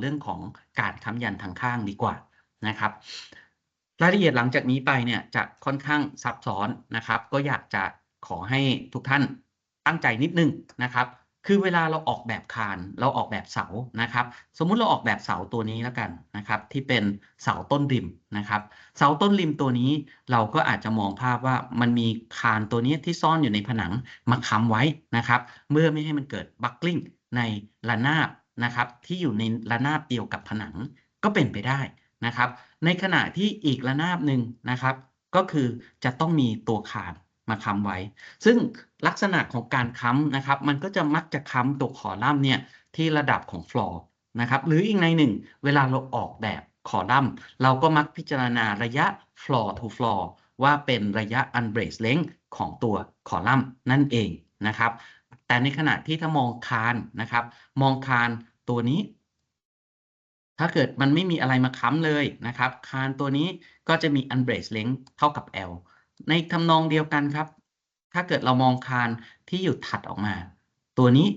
เรื่องของการค้ำยันทางข้างดีกว่านะครับรายละเอียดหลังจากนี้ไปเนี่ยจะค่อนข้างซับซ้อนนะครับ ก็อยากจะขอให้ทุกท่านตั้งใจนิดนึงนะครับ คือเวลาเราออกแบบคานเราออกแบบเสานะครับ สมมุติเราออกแบบเสาตัวนี้แล้วกันนะครับ ที่เป็นเสาต้นริมนะครับ เสาต้นริมตัวนี้เราก็อาจจะมองภาพว่ามันมีคานตัวนี้ที่ซ่อนอยู่ในผนังมาค้ำไว้นะครับ เมื่อไม่ให้มันเกิดบัคกลิ้งในระนาบ นะครับที่อยู่ในระนาบเดียวกับผนังก็เป็นไปได้นะครับ ในขณะที่อีกระนาบหนึ่งนะครับ ก็คือจะต้องมีตัวคานมาค้ำไว้ ซึ่งลักษณะของการค้ำนะครับ มันก็จะมักจะค้ำตัวคอลัมน์เนี่ยที่ระดับของฟลอร์นะครับหรืออีกในหนึ่ง เวลาเราออกแบบคอลัมน์เราก็มักพิจารณาระยะ floor to floor ว่าเป็นระยะ unbrace length ของตัวคอลัมน์นั่นเองนะครับ แต่ในขณะที่ถ้ามองคานนะครับ มองคาน ตัวนี้ ถ้าเกิดมันไม่มีอะไรมาค้ำเลยนะครับคานตัวนี้ก็จะมี unbrace length เท่ากับ L ในทำนองเดียวกันครับ ถ้าเกิดเรามองคานที่อยู่ถัดออกมา ตัวนี้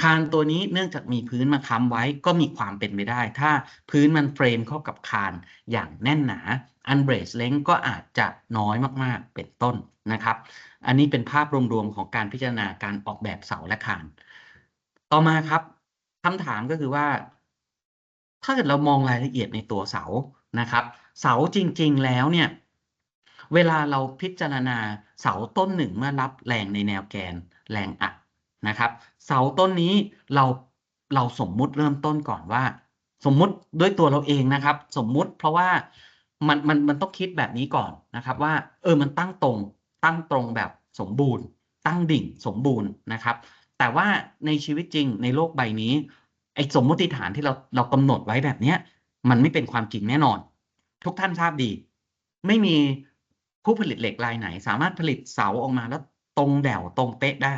คานตัวนี้เนื่องจากมีพื้นมาค้ำไว้ก็มีความเป็นไปได้ ถ้าพื้นมันเฟรมเข้ากับคานอย่างแน่นหนา unbrace length ก็อาจจะน้อยมากๆเป็นต้นนะครับ อันนี้เป็นภาพรวมๆของการพิจารณาการออกแบบเสาและคาน ต่อมาครับ คำถามก็คือว่า ถ้าเกิดเรามองรายละเอียดในตัวเสานะครับ เสาจริง ๆ แล้วเนี่ย เวลาเราพิจารณาเสาต้นหนึ่งเมื่อรับแรงในแนวแกนแรงอัดนะครับ เสาต้นนี้เราเราสมมุติเริ่มต้นก่อนว่า สมมุติด้วยตัวเราเองนะครับ สมมุติเพราะว่ามันมันมันต้องคิดแบบนี้ก่อนนะครับ ว่า เออมันตั้งตรงตั้งตรงแบบสมบูรณ์ ตั้งดิ่งสมบูรณ์นะครับ แต่ว่าในชีวิตจริงในโลกใบนี้ไอ้สมมติฐานที่เราเรากำหนดไว้แบบเนี้ย มันไม่เป็นความจริงแน่นอน ทุกท่านทราบดี ไม่มีผู้ผลิตเหล็กรายไหน สามารถผลิตเสาออกมาแล้วตรงแดวตรงเป๊ะได้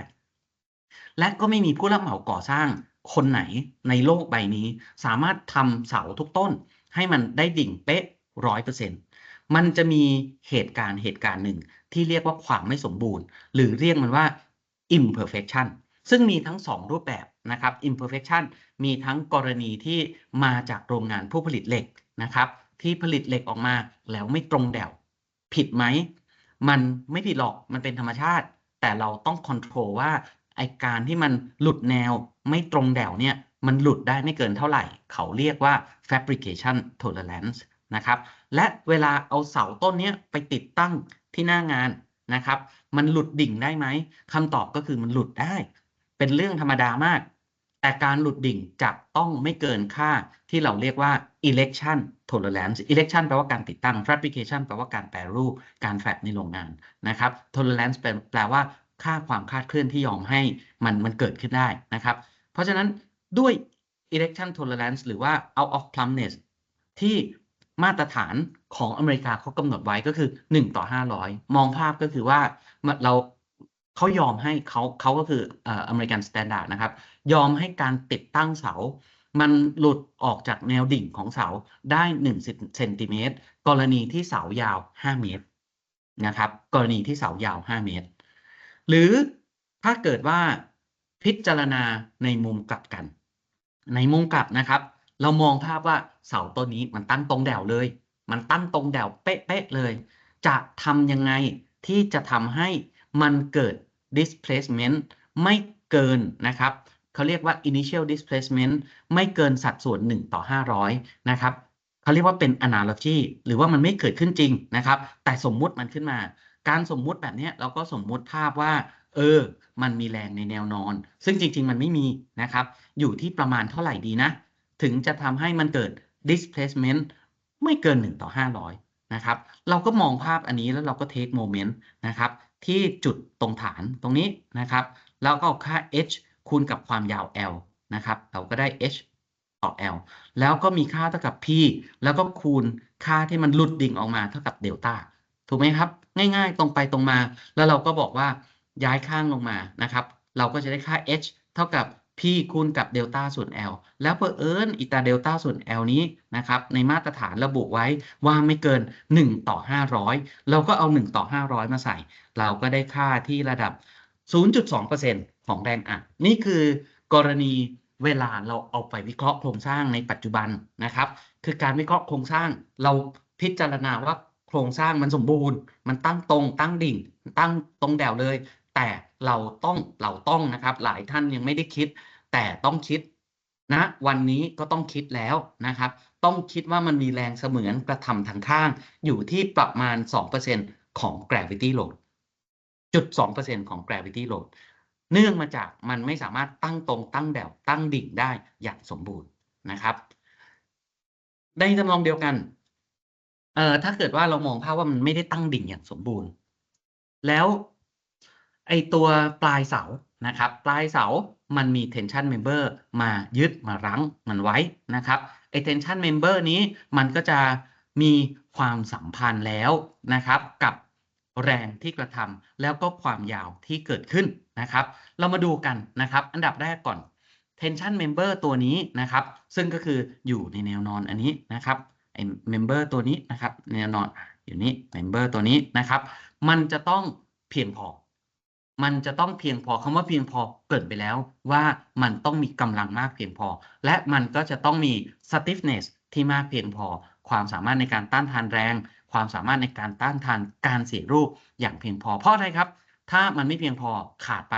และก็ไม่มีผู้รับเหมาก่อสร้างคนไหนในโลกใบนี้ สามารถทำเสาทุกต้น ให้มันได้ดิ่งเป๊ะร้อยเปอร์เซ็นต์มันจะมีเหตุการณ์เหตุการณ์หนึ่งที่เรียกว่าความไม่สมบูรณ์ หรือเรียกมันว่า imperfection ซึ่งมีทั้ง 2 รูปแบบนะครับ imperfection มีทั้งกรณีที่มาจากโรงงานผู้ผลิตเหล็กนะครับ ที่ผลิตเหล็กออกมาแล้วไม่ตรงแดวผิดไหม มันไม่ผิดหรอกมันเป็นธรรมชาติ แต่เราต้องคอนโทรลว่าไอการที่มันหลุดแนวไม่ตรงแดวเนี่ยมันหลุดได้ไม่เกินเท่าไหร่ เขาเรียกว่า fabrication tolerance นะครับ และเวลาเอาเสาต้นนี้ไปติดตั้งที่หน้างานนะครับ มันหลุดดิ่งได้ไหมคำตอบก็คือมันหลุดได้ เป็นเรื่องธรรมดามาก แต่การหลุดดิ่งจะต้องไม่เกินค่าที่เราเรียกว่า election tolerance election แปลว่าการติดตั้ง fabrication แปลว่าการแปรรูปการแฟบในโรงงานนะครับ tolerance แปลแปลว่าค่าความคาดเคลื่อนที่ยอมให้มันมันเกิดขึ้นได้นะครับ เพราะฉะนั้นด้วย election tolerance หรือว่า out of plumbness ที่มาตรฐานของอเมริกาเขากำหนดไว้ก็คือ 1 ต่อ 500 มองภาพก็คือว่าเรา เขายอมให้เขาเขาก็คืออเมริกันสแตนดาร์ดนะครับ ยอมให้การติดตั้งเสา มันหลุดออกจากแนวดิ่งของเสาได้1เซนติเมตรกรณีที่เสายาว 5 เมตรนะครับ กรณีที่เสายาว 5 เมตร หรือถ้าเกิดว่าพิจารณาในมุมกลับกัน ในมุมกลับนะครับ เรามองภาพว่าเสาต้นนี้มันตั้งตรงแดวเลย มันตั้งตรงแดวเป๊ะๆเลย จะทำยังไงที่จะทำให้ มันเกิด displacement ไม่เกินนะครับเขาเรียกว่า initial displacement ไม่เกินสัดส่วน 1 ต่อ 500 นะครับเขาเรียกว่าเป็น analogy หรือว่ามันไม่เกิดขึ้นจริงนะครับ แต่สมมุติมันขึ้นมา การสมมุติแบบนี้เราก็สมมุติภาพว่า เออ มันมีแรงในแนวนอน ซึ่งจริง ๆ มันไม่มีนะครับ อยู่ที่ประมาณเท่าไหร่ดีนะ ถึงจะทำให้มันเกิด displacement ไม่เกิน 1 ต่อ 500 นะครับ เราก็มองภาพอันนี้แล้วเราก็ take moment นะครับ ที่จุดตรงฐานตรงนี้นะครับแล้วก็ค่า h คูณกับความยาว l นะครับ เราก็ได้ h ต่อ l แล้วก็มีค่าเท่ากับ p แล้วก็คูณค่าที่มันหลุดดิ่งออกมาเท่ากับเดลต้าถูกไหมครับ ง่ายๆ ตรงไปตรงมา แล้วเราก็บอกว่าย้ายข้างลงมานะครับ เราก็จะได้ค่า h เท่ากับ p คูณกับเดลต้าส่วน l แล้วเพอเอิญอิตาเดลต้าส่วน l นี้นะครับในมาตรฐานระบุไว้ว่าไม่เกิน 1 ต่อ 500 เราก็เอา 1 ต่อ 500 มาใส่ เราก็ได้ค่าที่ระดับ 0.2%ของแรงอัดนี่คือกรณีเวลาเราเอาไปวิเคราะห์โครงสร้างในปัจจุบันนะครับ คือการวิเคราะห์โครงสร้างเราพิจารณาว่าโครงสร้างมันสมบูรณ์ มันตั้งตรง ตั้งดิ่ง ตั้งตรงแดวเลย แต่เราต้องเราต้องนะครับ หลายท่านยังไม่ได้คิด แต่ต้องคิดนะวันนี้ก็ต้องคิดแล้วนะครับ ต้องคิดว่ามันมีแรงเสมือนกระทำทางข้าง อยู่ที่ประมาณ 2%ของ gravity load จุด 2%ของ gravity load เนื่องมาจากมันไม่สามารถตั้งตรงตั้งแดวตั้งดิ่งได้อย่างสมบูรณ์นะครับในทำนองเดียวกันเอ่อถ้าเกิดว่าเรามองภาพว่ามันไม่ได้ตั้งดิ่งอย่างสมบูรณ์ แล้ว ไอตัวปลายเสานะครับ ปลายเสามันมี tension member มายึดมารั้งมันไว้นะครับไอ tension member นี้มันก็จะมีความสัมพันธ์แล้วนะครับ กับแรงที่กระทำแล้วก็ความยาวที่เกิดขึ้นนะครับ เรามาดูกันนะครับ อันดับแรกก่อน tension member ตัวนี้นะครับ ซึ่งก็คืออยู่ในแนวนอนอันนี้นะครับไอ้ member ตัวนี้นะครับแนวนอนอยู่นี้ member ตัวนี้นะครับ มันจะต้องเพียงพอ มันจะต้องเพียงพอคำว่าเพียงพอเกิดไปแล้วว่ามันต้องมีกำลังมากเพียงพอ และมันก็จะต้องมี stiffness ที่มากเพียงพอ ความสามารถในการต้านทานแรง ความสามารถในการต้านทานการเสียรูปอย่างเพียงพอเพราะอะไรครับ ถ้ามันไม่เพียงพอขาดไป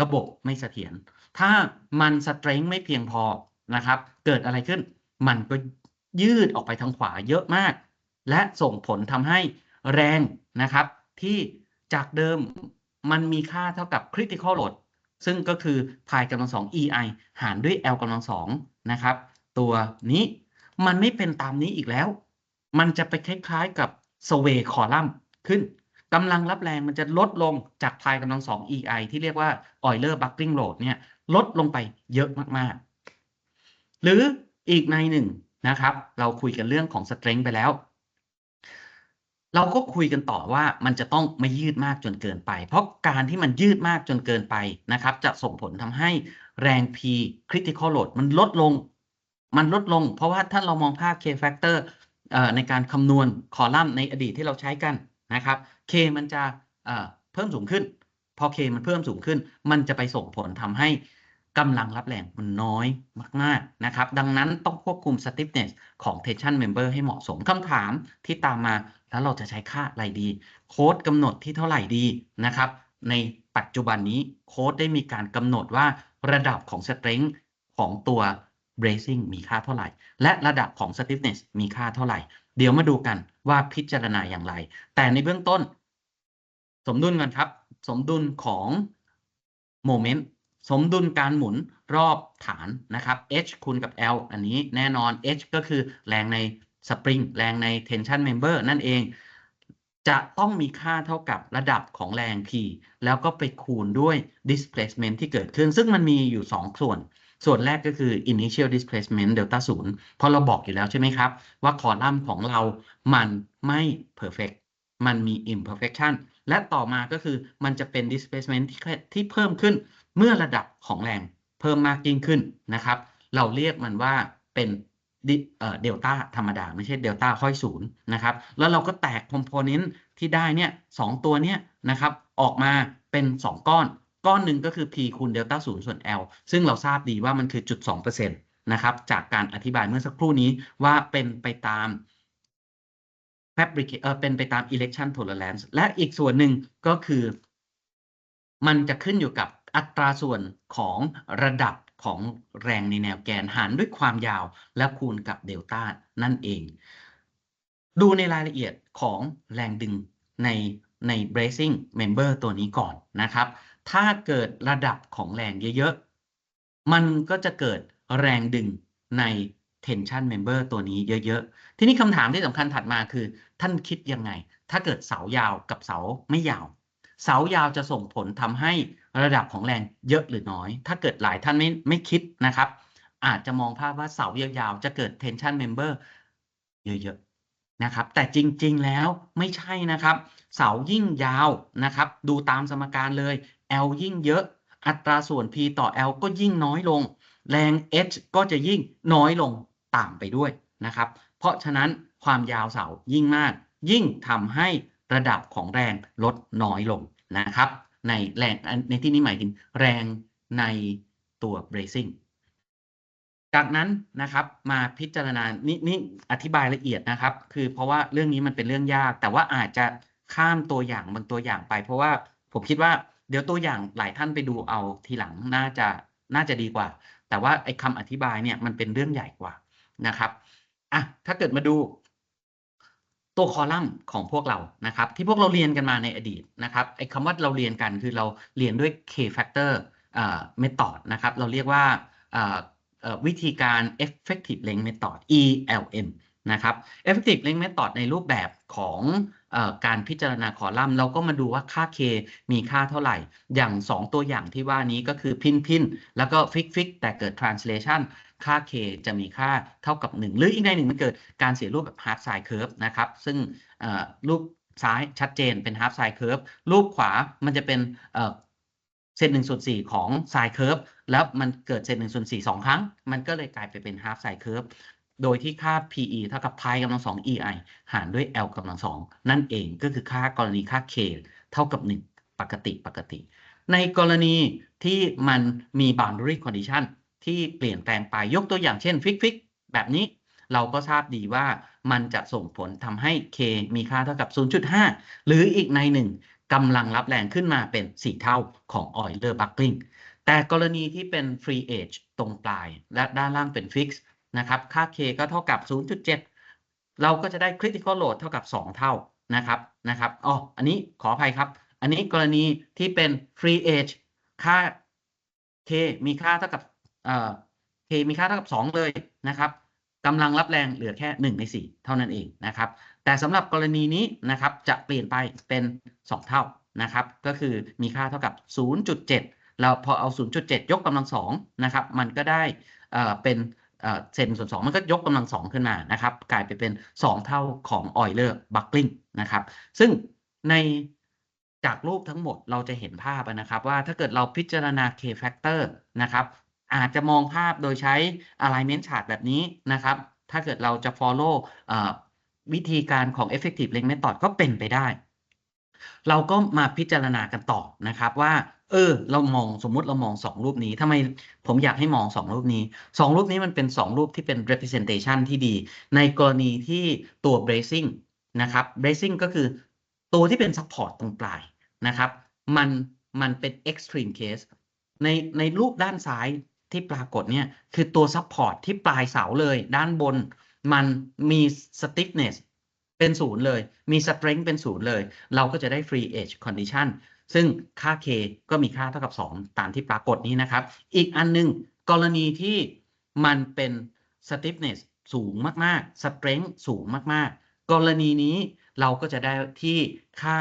ระบบไม่เสถียรถ้ามันสเตร n งไม่เพียงพอนะครับ เกิดอะไรขึ้น มันก็ยืดออกไปทางขวาเยอะมาก และส่งผลทำให้แรงนะครับ ที่จากเดิม มันมีค่าเท่ากับ critical load ซึ่งก็คือพายกำลังสอง EI หารด้วย L กำลังสองนะครับ ตัวนี้มันไม่เป็นตามนี้อีกแล้ว มันจะไปคล้ายๆกับ sway column ขึ้นกำลังรับแรงมันจะลดลงจากพายกำลังสอง EI ที่เรียกว่า Euler buckling load เนี่ยลดลงไปเยอะมากๆ หรืออีกในหนึ่งนะครับ เราคุยกันเรื่องของ strength ไปแล้ว เราก็คุยกันต่อว่ามันจะต้องไม่ยืดมากจนเกินไป เพราะการที่มันยืดมากจนเกินไปนะครับ จะส่งผลทำให้แรง P critical load มันลดลง มันลดลง เพราะว่าถ้าเรามองภาพ K factor ในการคำนวณคอลัมน์ในอดีตที่เราใช้กันนะครับ K มันจะเอ่อเพิ่มสูงขึ้น พอ K มันเพิ่มสูงขึ้น มันจะไปส่งผลทำให้กำลังรับแรงมันน้อยมากๆนะครับ ดังนั้นต้องควบคุม stiffness ของ tension member ให้เหมาะสมคำถามที่ตามมา แล้วเราจะใช้ค่าอะไรดี โค้ดกำหนดที่เท่าไหร่ดีนะครับ ในปัจจุบันนี้โค้ดได้มีการกำหนดว่าระดับของ strength ของตัว bracing มีค่าเท่าไหร่ และระดับของ stiffness มีค่าเท่าไหร่ เดี๋ยวมาดูกันว่าพิจารณาอย่างไร แต่ในเบื้องต้น สมดุลกันครับ สมดุลของโมเมนต์สมดุลการหมุนรอบฐานนะครับ H คูณกับ L อันนี้แน่นอน H ก็คือแรงใน สปริงแรงใน tension member นั่นเอง จะต้องมีค่าเท่ากับระดับของแรง P แล้วก็ไปคูณด้วย displacement ที่เกิดขึ้น ซึ่งมันมีอยู่ 2 ส่วน ส่วนแรกก็คือ initial displacement delta 0เพราะเราบอกอยู่แล้วใช่ไหมครับ ว่าคอลัมน์ของเรามันไม่ perfect มันมี imperfection และต่อมาก็คือมันจะเป็น displacement ที่ที่เพิ่มขึ้นเมื่อระดับของแรงเพิ่มมากยิ่งขึ้นนะครับ เราเรียกมันว่าเป็น เดลต้าธรรมดา ไม่ใช่เดลต้าค่อยศูนย์นะครับ แล้วเราก็แตกคอมโพเนนต์ที่ได้เนี่ยสองตัวเนี้ยนะครับออกมาเป็น 2 ก้อน ก้อนหนึ่งก็คือ p คูณเดลต้าศูนย์ส่วน l ซึ่งเราทราบดีว่ามันคือจุด2%นะครับจากการอธิบายเมื่อสักครู่นี้ว่าเป็นไปตาม fabric เออเป็นไปตาม election tolerance และอีกส่วนหนึ่งก็คือ มันจะขึ้นอยู่กับอัตราส่วนของระดับ ของแรงในแนวแกนหารด้วยความยาวและคูณกับเดลต้านั่นเอง ดูในรายละเอียดของแรงดึงในใน bracing member ตัวนี้ก่อนนะครับ ถ้าเกิดระดับของแรงเยอะๆ มันก็จะเกิดแรงดึงใน tension member ตัวนี้เยอะๆ ทีนี้คำถามที่สำคัญถัดมาคือ ท่านคิดยังไง ถ้าเกิดเสายาวกับเสาไม่ยาว เสายาวจะส่งผลทำให้ระดับของแรงเยอะหรือน้อย ถ้าเกิดหลายท่านไม่ไม่คิดนะครับ อาจจะมองภาพว่าเสายาวๆจะเกิด tension member เยอะๆนะครับ แต่จริงๆแล้วไม่ใช่นะครับ เสายิ่งยาวนะครับ ดูตามสมการเลย L ยิ่งเยอะ อัตราส่วน P ต่อ L ก็ยิ่งน้อยลง แรง H ก็จะยิ่งน้อยลงตามไปด้วยนะครับ เพราะฉะนั้นความยาวเสายิ่งมาก ยิ่งทำให้ ระดับของแรงลดน้อยลงนะครับ ในแรงในที่นี้หมายถึงแรงในตัว bracing จากนั้นนะครับมาพิจารณานี่นี่อธิบายละเอียดนะครับ คือเพราะว่าเรื่องนี้มันเป็นเรื่องยาก แต่ว่าอาจจะข้ามตัวอย่างบางตัวอย่างไป เพราะว่าผมคิดว่าเดี๋ยวตัวอย่างหลายท่านไปดูเอาทีหลังน่าจะน่าจะดีกว่า แต่ว่าไอ้คำอธิบายเนี่ยมันเป็นเรื่องใหญ่กว่านะครับอะถ้าเกิดมาดู ตัวคอลัมน์ของพวกเรานะครับ ที่พวกเราเรียนกันมาในอดีตนะครับไอ้คำว่าเราเรียนกันคือเราเรียนด้วย K factor เอ่อ method นะครับ เราเรียกว่าเอ่อวิธีการ effective length method ELM นะครับ effective length method ในรูปแบบของ การพิจารณาคอลัมน์เราก็มาดูว่าค่า K มีค่าเท่าไหร่ อย่าง 2 ตัวอย่างที่ว่านี้ก็คือพินพินแล้วก็ fix fix แต่เกิด translation ค่า k จะมีค่าเท่ากับ 1 หรืออีกในหนึ่งมันเกิดการเสียรูปแบบ half side curve นะครับ ซึ่งรูปซ้ายชัดเจนเป็น half side curve รูปขวามันจะเป็นเอ่อเศษหนึ่งส่วนสี่ของ side curve แล้วมันเกิดเศษหนึ่งส่วนสี่สองครั้ง มันก็เลยกลายไปเป็น half side curve โดยที่ค่า PE เท่ากับ pi กำลังสอง EI หารด้วย L กำลังสองนั่นเองก็คือค่ากรณีค่า K เท่ากับ 1 ปกติปกติ ในกรณีที่มันมี boundary condition ที่เปลี่ยนแปลงไปยกตัวอย่างเช่นฟิกฟิกแบบนี้เราก็ทราบดีว่ามันจะส่งผลทำให้ k มีค่าเท่ากับ 0.5 หรืออีกในหนึ่งกำลังรับแรงขึ้นมาเป็น 4 เท่าของ Euler buckling แต่กรณีที่เป็น free edge ตรงปลาย และด้านล่างเป็น fix นะครับค่า k ก็เท่ากับ 0.7 เราก็จะได้ critical load เท่ากับ 2 เท่านะครับนะครับอ๋ออันนี้ขออภัยครับ อันนี้กรณีที่เป็น free edge ค่า k มีค่าเท่ากับเอ่อ k มีค่าเท่ากับ 2 เลยนะครับกำลังรับแรงเหลือแค่ 1 ใน 4 เท่านั้นเองนะครับ แต่สำหรับกรณีนี้นะครับจะเปลี่ยนไปเป็น 2 เท่านะครับ ก็คือมีค่าเท่ากับ 0.7 เราพอเอา 0.7 ยกกำลัง2นะครับ มันก็ได้เอ่อเป็น เซนส่วน 2 มันก็ยกกำลัง 2 ขึ้นมานะครับ กลายไปเป็น 2 เท่าของ Euler buckling นะครับ ซึ่งในจากรูปทั้งหมดเราจะเห็นภาพนะครับ ว่าถ้าเกิดเราพิจารณา K factor นะครับ อาจจะมองภาพโดยใช้ alignment chart แบบนี้นะครับ ถ้าเกิดเราจะ follow วิธีการของ effective length method ก็เป็นไปได้ เราก็มาพิจารณากันต่อนะครับว่า เออ เรามองสมมุติเรามอง2รูปนี้ทำไมผมอยากให้มอง2รูปนี้2รูปนี้มันเป็น2รูปที่เป็น representation ที่ดี ในกรณีที่ตัว bracing นะครับ bracing ก็คือตัวที่เป็น support ตรงปลายนะครับ มันมันเป็น extreme case ในในรูปด้านซ้ายที่ปรากฏเนี่ยคือตัว support ที่ปลายเสาเลย ด้านบนมันมี stiffness เป็นศูนย์เลย มี strength เป็นศูนย์เลย เราก็จะได้ free edge condition ซึ่งค่า k ก็มีค่าเท่ากับ 2 ตามที่ปรากฏนี้นะครับ อีกอันหนึง กรณีที่มันเป็น stiffness สูงมากๆ strength สูงมากๆ กรณีนี้เราก็จะได้ที่ค่า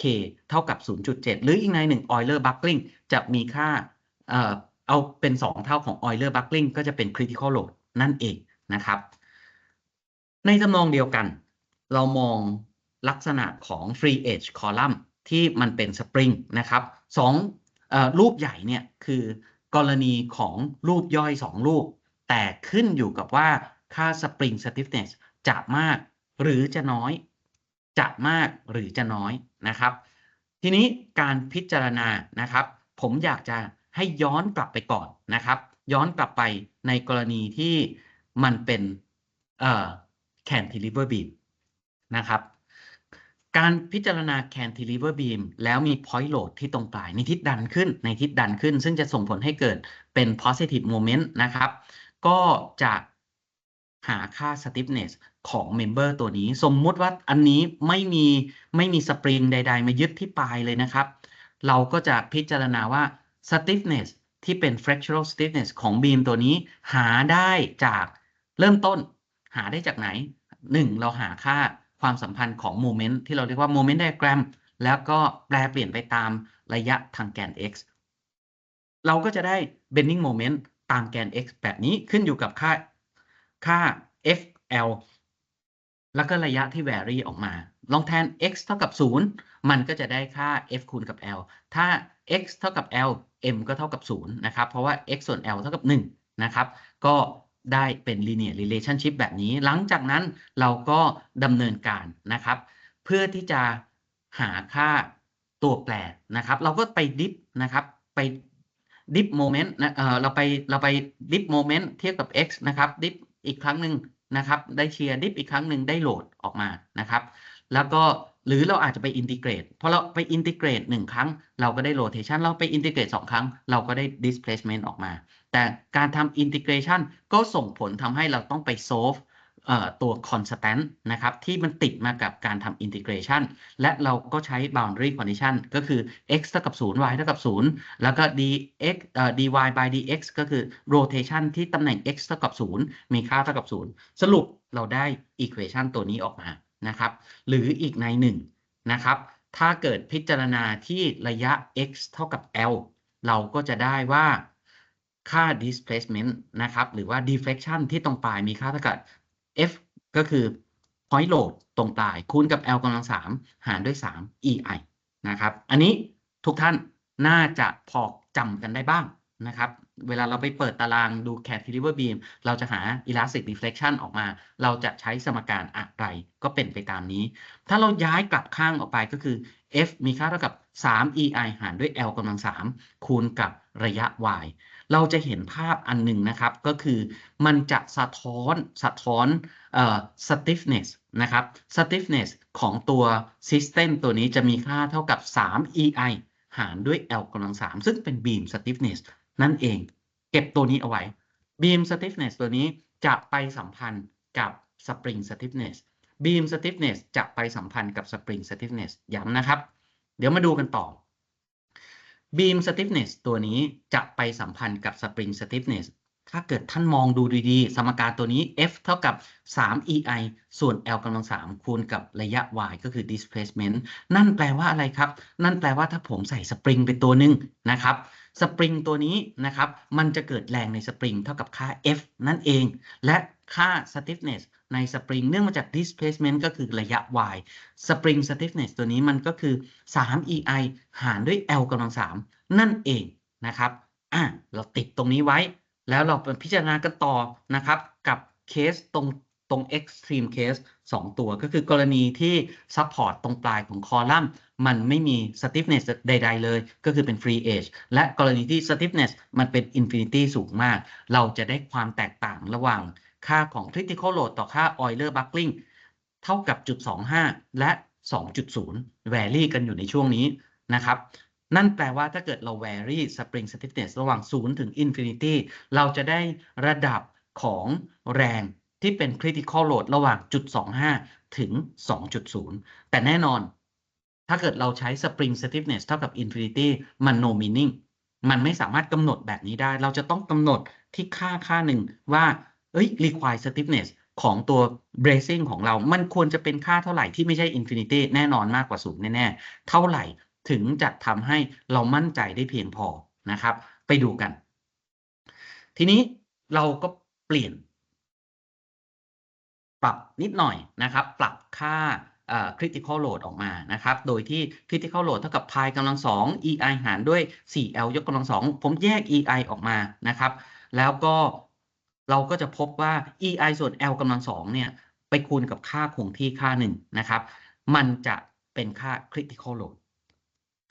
k เท่ากับ 0.7 หรืออีกในหนึ่ง Euler buckling จะมีค่าเอ่อเอาเป็น 2 เท่าของ Euler buckling ก็จะเป็น critical load นั่นเองนะครับ ในทำนองเดียวกัน เรามองลักษณะของ free edge column ที่มันเป็น spring นะครับสองอรูปใหญ่เนี่ยคือกรณีของรูปย่อย 2 รูป แต่ขึ้นอยู่กับว่าค่า spring stiffness จะมากหรือจะน้อย จะมากหรือจะน้อยนะครับ ทีนี้การพิจารณานะครับ ผมอยากจะให้ย้อนกลับไปก่อนนะครับ ย้อนกลับไปในกรณีที่มันเป็นเอ่อ cantilever beam นะครับ การพิจารณา cantilever beam แล้วมี point load ที่ตรงปลายในทิศดันขึ้นในทิศดันขึ้น ซึ่งจะส่งผลให้เกิดเป็น positive moment นะครับ ก็จะหาค่า stiffness ของเมมเบอร์ตัวนี้ สมมุติว่าอันนี้ไม่มีไม่มีสปริงใด ๆ มายึดที่ปลายเลยนะครับ เราก็จะพิจารณาว่า stiffness ที่เป็น fractional stiffness ของบีมตัวนี้ หาได้จากเริ่มต้น หาได้จากไหน 1. เราหาค่า ความสัมพันธ์ของโมเมนต์ที่เราเรียกว่าโมเมนต์ไดอะแกรมแล้วก็แปลเปลี่ยนไปตามระยะทางแกน x เราก็จะได้ bending moment ตามแกน x แบบนี้ขึ้นอยู่กับค่าค่า fl แล้วก็ระยะที่ vary ออกมา ลองแทน x เท่ากับ 0 มันก็จะได้ค่า f คูณกับ l ถ้า x เท่ากับ l m ก็เท่ากับ 0 นะครับ เพราะว่า x ส่วน l เท่ากับ 1 นะครับ ก็ ได้เป็น linear relationship แบบนี้ หลังจากนั้นเราก็ดำเนินการนะครับ เพื่อที่จะหาค่าตัวแปรนะครับ เราก็ไปดิฟนะครับไป dip moment นะเออเราไปเราไป dip moment เทียบกับ x นะครับ dip อีกครั้งหนึ่งนะครับ ได้เชียร์ dip อีกครั้งหนึ่งได้โหลดออกมานะครับ แล้วก็หรือเราอาจจะไปอินทิเกรตพอเราไปอินทิเกรตหนึ่งครั้ง เราก็ได้โรเทชันเราไปอินทิเกรตสองครั้ง เราก็ได้ displacement ออกมา แต่การทำอินทิเกรชันก็ส่งผลทำให้เราต้องไป solve ตัว constant นะครับที่มันติดมากับการทำ integration และเราก็ใช้ boundary condition ก็คือ x เท่ากับ 0 y เท่ากับ 0 แล้วก็ dx เอ่อ dy by dx ก็คือ rotation ที่ตำแหน่ง x เท่ากับ 0 มีค่าเท่ากับ 0 สรุปเราได้ equation ตัวนี้ออกมานะครับหรืออีกในหนึ่งนะครับถ้าเกิดพิจารณาที่ระยะ x เท่ากับ l เราก็จะได้ว่า ค่า displacement นะครับ หรือว่า deflection ที่ตรงปลายมีค่าเท่ากับ f ก็คือ point load ตรงปลาย คูณกับ l กำลัง3หารด้วย 3 ei นะครับ อันนี้ทุกท่านน่าจะพอจำกันได้บ้างนะครับ เวลาเราไปเปิดตารางดู cantilever beam เราจะหา elastic deflection ออกมา เราจะใช้สมการอะไรก็เป็นไปตามนี้ ถ้าเราย้ายกลับข้างออกไปก็คือ f มีค่าเท่ากับ 3 ei หารด้วย l กำลัง3คูณกับระยะ y เราจะเห็นภาพอันหนึ่งนะครับก็คือมันจะสะท้อนสะท้อนเอ่อ stiffness นะครับ stiffness ของตัว system ตัวนี้จะมีค่าเท่ากับ 3 ei หารด้วย l กำลัง 3 ซึ่งเป็น beam stiffness นั่นเอง เก็บตัวนี้เอาไว้ beam stiffness ตัวนี้จะไปสัมพันธ์กับ spring stiffness beam stiffness จะไปสัมพันธ์กับ spring stiffness ย้ำนะครับ เดี๋ยวมาดูกันต่อ beam stiffness ตัวนี้จะไปสัมพันธ์กับ spring stiffness ถ้าเกิดท่านมองดูดีๆ สมการตัวนี้ F เท่ากับ 3 EI ส่วน L กำลัง 3 คูณกับระยะ y ก็คือ displacement นั่นแปลว่าอะไรครับ นั่นแปลว่าถ้าผมใส่สปริงเป็นตัวหนึ่งนะครับ สปริงตัวนี้นะครับ มันจะเกิดแรงในสปริงเท่ากับค่า F นั่นเอง และค่า stiffness ในสปริงเนื่องมาจาก displacement ก็คือระยะ y spring stiffness ตัวนี้มันก็คือ3 EI หารด้วย L กำลัง3นั่นเองนะครับอะเราติดตรงนี้ไว้ แล้วเราไปพิจารณากันต่อนะครับ กับเคสตรงตรง extreme case 2 ตัวก็คือกรณีที่ support ตรงปลายของคอลัมน์ มันไม่มี stiffness ใด ๆ เลย ก็คือเป็น free edge และกรณีที่ stiffness มันเป็น infinity สูงมาก เราจะได้ความแตกต่างระหว่าง ค่าของ critical load ต่อค่า Euler buckling เท่ากับจุด25 และ 2.0 vary กันอยู่ในช่วงนี้นะครับ นั่นแปลว่าถ้าเกิดเรา vary spring stiffness ระหว่าง 0 ถึง infinity เราจะได้ระดับของแรงที่เป็น critical load ระหว่างจุด25 ถึง 2.0 แต่แน่นอน ถ้าเกิดเราใช้ spring stiffness เท่ากับ infinity มัน no meaning มันไม่สามารถกำหนดแบบนี้ได้ เราจะต้องกำหนดที่ค่าค่าหนึ่งว่า เอ้ย require stiffness ของตัว bracing ของเรา มันควรจะเป็นค่าเท่าไหร่ที่ไม่ใช่ infinity แน่นอนมากกว่าศูนย์แน่ๆ เท่าไหร่ถึงจะทำให้เรามั่นใจได้เพียงพอนะครับ ไปดูกัน ทีนี้เราก็เปลี่ยน ปรับนิดหน่อยนะครับ ปรับค่า critical load ออกมานะครับ โดยที่ critical load เท่ากับ pi กำลัง 2 ei หารด้วย 4l ยกกำลัง 2 ผมแยก ei ออกมานะครับ แล้วก็ เราก็จะพบว่า ei ส่วน l กำลัง2เนี่ย ไปคูณกับค่าคงที่ค่าหนึ่งนะครับ มันจะเป็นค่า critical load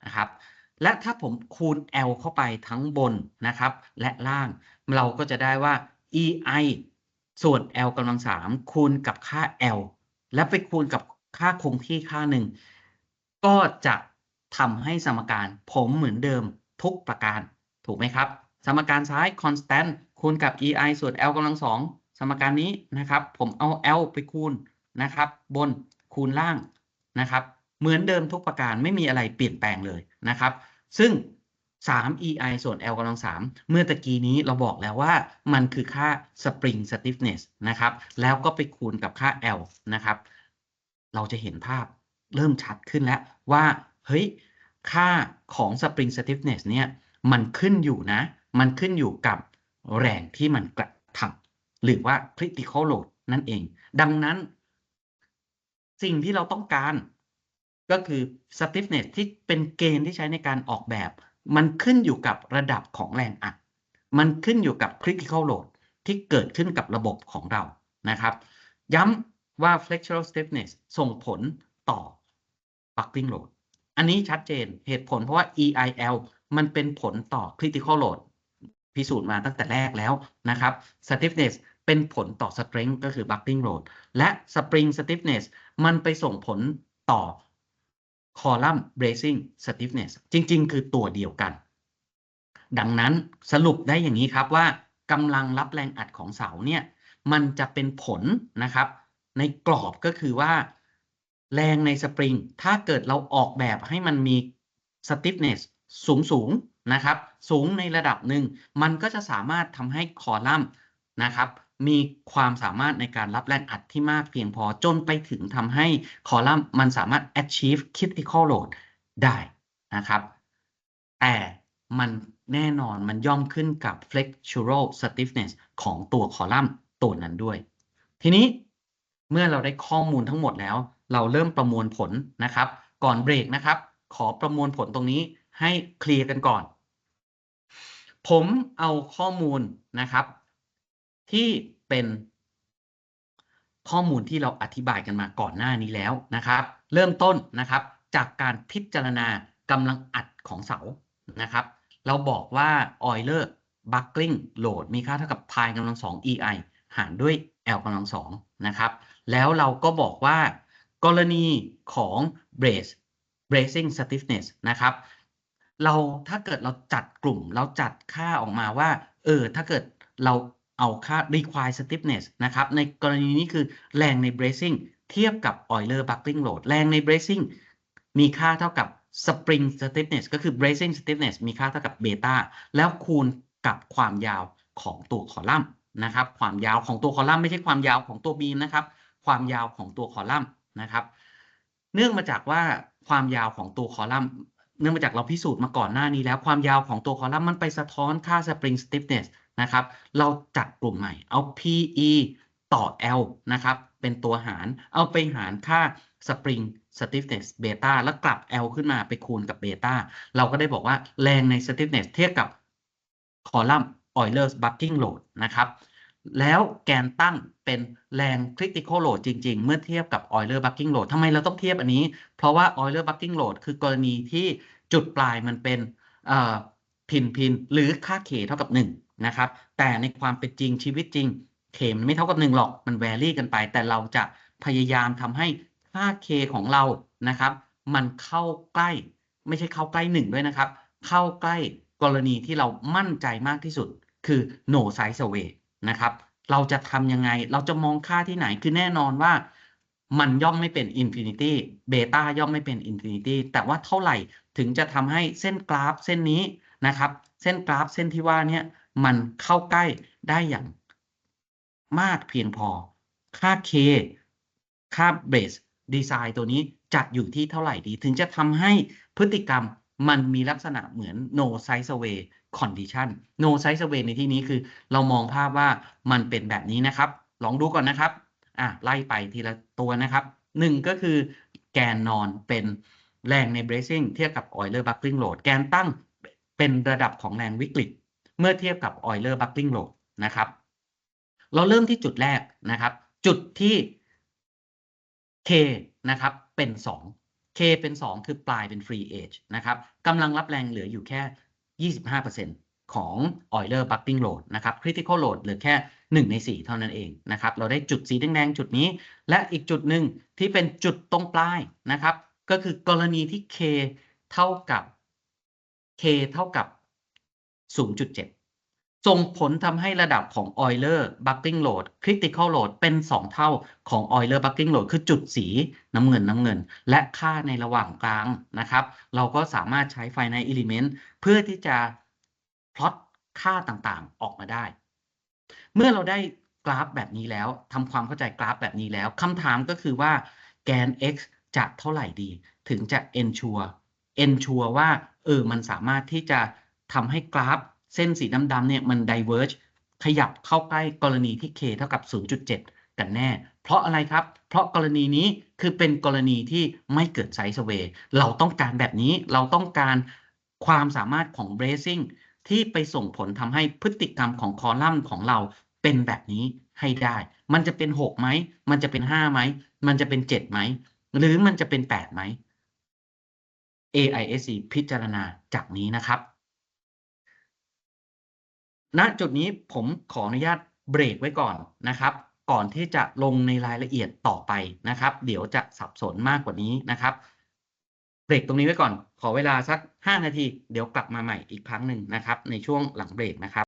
นะครับ และถ้าผมคูณ L เข้าไปทั้งบนนะครับ และล่าง เราก็จะได้ว่า EI ส่วน L กำลัง3คูณกับค่า L และไปคูณกับค่าคงที่ค่าหนึ่งก็จะทำให้สมการผมเหมือนเดิมทุกประการถูกไหมครับ สมการซ้าย constant คูณกับ EI ส่วน L กำลัง2สมการนี้นะครับ ผมเอา L ไปคูณนะครับ บนคูณล่างนะครับ เหมือนเดิมทุกประการไม่มีอะไรเปลี่ยนแปลงเลยนะครับ ซึ่ง 3 ei ส่วน l กำลัง3เมื่อตะกี้นี้เราบอกแล้วว่ามันคือค่า spring stiffness นะครับ แล้วก็ไปคูณกับค่า l นะครับ เราจะเห็นภาพเริ่มชัดขึ้นแล้วว่า เฮ้ย ค่าของ spring stiffness เนี่ย มันขึ้นอยู่นะ มันขึ้นอยู่กับแรงที่มันกระทำหรือว่า critical load นั่นเอง ดังนั้น สิ่งที่เราต้องการ ก็คือ stiffness ที่เป็นเกณฑ์ที่ใช้ในการออกแบบ มันขึ้นอยู่กับระดับของแรงอัด มันขึ้นอยู่กับ critical load ที่เกิดขึ้นกับระบบของเรานะครับ ย้ำว่า flexural stiffness ส่งผลต่อ buckling load อันนี้ชัดเจนเหตุผลเพราะว่า EIL มันเป็นผลต่อ critical load พิสูจน์มาตั้งแต่แรกแล้วนะครับ stiffness เป็นผลต่อ strength ก็คือ buckling load และ spring stiffness มันไปส่งผลต่อ column bracing stiffness จริง ๆ คือตัวเดียวกัน ดังนั้นสรุปได้อย่างนี้ครับว่ากำลังรับแรงอัดของเสาเนี่ยมันจะเป็นผลนะครับ ในกรอบก็คือว่าแรงในสปริง ถ้าเกิดเราออกแบบให้มันมี stiffness สูงสูง นะครับ สูงในระดับหนึ่ง มันก็จะสามารถทำให้คอลัมน์นะครับ มีความสามารถในการรับแรงอัดที่มากเพียงพอจนไปถึงทำให้คอลัมน์มันสามารถ achieve critical load ได้นะครับ แต่มันแน่นอนมันย่อมขึ้นกับ flexural stiffness ของตัวคอลัมน์ตัวนั้นด้วย ทีนี้เมื่อเราได้ข้อมูลทั้งหมดแล้ว เราเริ่มประมวลผลนะครับ ก่อนเบรกนะครับ ขอประมวลผลตรงนี้ ให้เคลียร์กันก่อน ผมเอาข้อมูลนะครับ ที่เป็นข้อมูลที่เราอธิบายกันมาก่อนหน้านี้แล้วนะครับ เริ่มต้นนะครับ จากการพิจารณากำลังอัดของเสานะครับ เราบอกว่า Euler buckling load มีค่าเท่ากับ pi กำลังสอง EI หารด้วย L กำลังสองนะครับ แล้วเราก็บอกว่ากรณีของ brace bracing stiffness นะครับ เราถ้าเกิดเราจัดกลุ่ม เราจัดค่าออกมาว่า เออ ถ้าเกิดเราเอาค่า require stiffness นะครับ ในกรณีนี้คือแรงใน bracing เทียบกับ Euler buckling load แรงใน bracing มีค่าเท่ากับ spring stiffness ก็คือ bracing stiffness มีค่าเท่ากับเบต้าแล้วคูณกับความยาวของตัวคอลัมน์นะครับ ความยาวของตัวคอลัมน์ไม่ใช่ความยาวของตัวบีมนะครับ ความยาวของตัวคอลัมน์นะครับ เนื่องมาจากว่าความยาวของตัวคอลัมน์ เนื่องมาจากเราพิสูจน์มาก่อนหน้านี้แล้วความยาวของตัวคอลัมน์มันไปสะท้อนค่า spring stiffness นะครับ เราจัดกลุ่มใหม่เอา PE ต่อ L นะครับ เป็นตัวหารเอาไปหารค่า spring stiffness เบต้าแล้วกลับ L ขึ้นมาไปคูณกับเบต้าเราก็ได้บอกว่าแรงใน stiffness เทียบกับคอลัมน์ Euler's bucking load นะครับ แล้วแกนตั้งเป็นแรง critical load จริง ๆ เมื่อเทียบกับ Euler bucking load ทำไมเราต้องเทียบอันนี้ เพราะว่า Euler bucking load คือกรณีที่จุดปลายมันเป็นพินพินหรือค่า k เท่ากับ 1 นะครับ แต่ในความเป็นจริงชีวิตจริง k มันไม่เท่ากับ 1 หรอกมันแวรี่กันไป แต่เราจะพยายามทำให้ค่า k ของเรานะครับ มันเข้าใกล้ ไม่ใช่เข้าใกล้ 1 ด้วยนะครับ เข้าใกล้กรณีที่เรามั่นใจมากที่สุด คือ no size away นะครับ เราจะทำยังไง เราจะมองค่าที่ไหน คือแน่นอนว่ามันย่อมไม่เป็นอินฟินิตี้เบต้าย่อมไม่เป็นอินฟินิตี้แต่ว่าเท่าไหร่ถึงจะทำให้เส้นกราฟเส้นนี้นะครับ เส้นกราฟเส้นที่ว่านี้มันเข้าใกล้ได้อย่างมากเพียงพอ ค่า K ค่าเบสดีไซน์ตัวนี้จัดอยู่ที่เท่าไหร่ดี ถึงจะทำให้พฤติกรรม มันมีลักษณะเหมือน no size away condition no size away ในที่นี้คือ เรามองภาพว่ามันเป็นแบบนี้นะครับ ลองดูก่อนนะครับอะไล่ไปทีละตัวนะครับหนึ่งก็คือแกนนอนเป็นแรงใน bracing เทียบกับ Euler buckling load แกนตั้งเป็นระดับของแรงวิกฤต เมื่อเทียบกับ Euler buckling load นะครับ เราเริ่มที่จุดแรกนะครับ จุดที่ K นะครับเป็น 2 เป็น 2 คือปลายเป็น free age นะครับกำลังรับแรงเหลืออยู่แค่ 25%ของ Euler buckling load นะครับ critical load เหลือแค่ 1 ใน 4 เท่านั้นเองนะครับ เราได้จุดสีแดงๆ จุดนี้ และอีกจุดหนึ่งที่เป็นจุดตรงปลายนะครับ ก็คือกรณีที่ K เท่ากับ K เท่ากับ 0.7 ส่งผลทำให้ระดับของ Euler buckling load critical load เป็น 2 เท่าของ Euler buckling load คือจุดสีน้ำเงินน้ำเงิน และค่าในระหว่างกลางนะครับ เราก็สามารถใช้ finite element เพื่อที่จะพลอตค่าต่างๆออกมาได้ เมื่อเราได้กราฟแบบนี้แล้วทำความเข้าใจกราฟแบบนี้แล้วคำถามก็คือว่าแกน x จะเท่าไหร่ดี ถึงจะ ensure ensure ว่าเออมันสามารถที่จะทำให้กราฟ เส้นสีดำๆเนี่ยมัน diverge ขยับเข้าใกล้กรณีที่ k เท่ากับ 0.7 กันแน่ เพราะอะไรครับ เพราะกรณีนี้คือเป็นกรณีที่ไม่เกิดไซส์เวย์เราต้องการแบบนี้เราต้องการความสามารถของ bracing ที่ไปส่งผลทำให้พฤติกรรมของคอลัมน์ของเราเป็นแบบนี้ให้ได้ มันจะเป็น 6 ไหม มันจะเป็น 5 ไหม มันจะเป็น 7 ไหม หรือมันจะเป็น 8 ไหม AISC พิจารณาจากนี้นะครับ ณจุดนี้ผมขออนุญาตเบรกไว้ก่อนนะครับ ก่อนที่จะลงในรายละเอียดต่อไปนะครับ เดี๋ยวจะสับสนมากกว่านี้นะครับเบรกตรงนี้ไว้ก่อน ขอเวลาสัก 5 นาที เดี๋ยวกลับมาใหม่อีกครั้งหนึ่งนะครับ ในช่วงหลังเบรกนะครับ